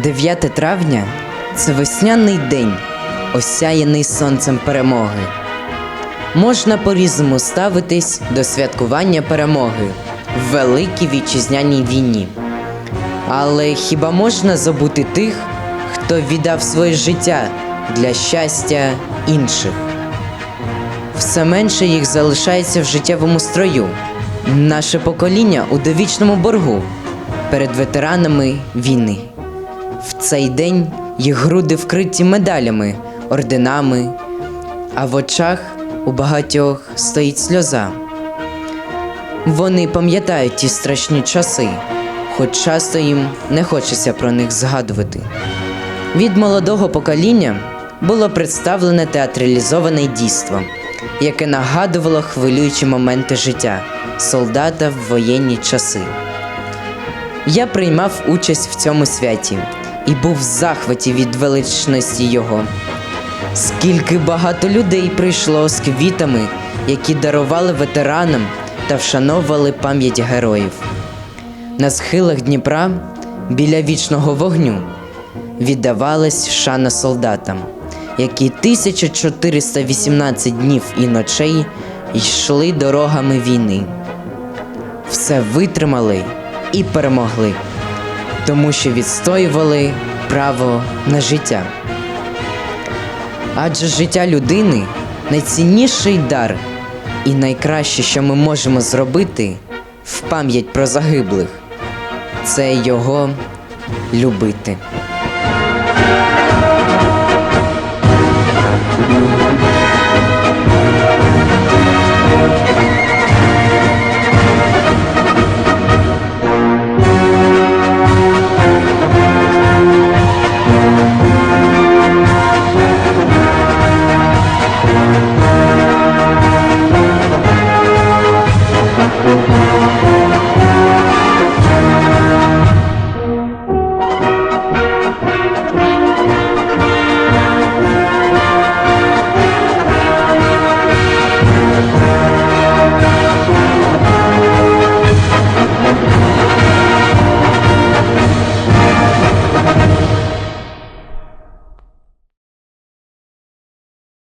9 травня це весняний день, осяяний сонцем перемоги. Можна по-різному ставитись до святкування перемоги в Великій Вітчизняній війні. Але хіба можна забути тих, хто віддав своє життя для щастя інших? Все менше їх залишається в життєвому строю. Наше покоління у довічному боргу перед ветеранами війни. В цей день їх груди вкриті медалями, орденами, а в очах у багатьох стоїть сльоза. Вони пам'ятають ті страшні часи, хоч часто їм не хочеться про них згадувати. Від молодого покоління було представлене театралізоване дійство, яке нагадувало хвилюючі моменти життя солдата в воєнні часи. Я приймав участь в цьому святі і був в захваті від величності його. Скільки багато людей прийшло з квітами, які дарували ветеранам та вшановували пам'ять героїв. На схилах Дніпра, біля вічного вогню, віддавалась шана солдатам, які 1418 днів і ночей йшли дорогами війни. Все витримали і перемогли, тому що відстоювали право на життя. Адже життя людини найцінніший дар, і найкраще, що ми можемо зробити в пам'ять про загиблих, це його любити.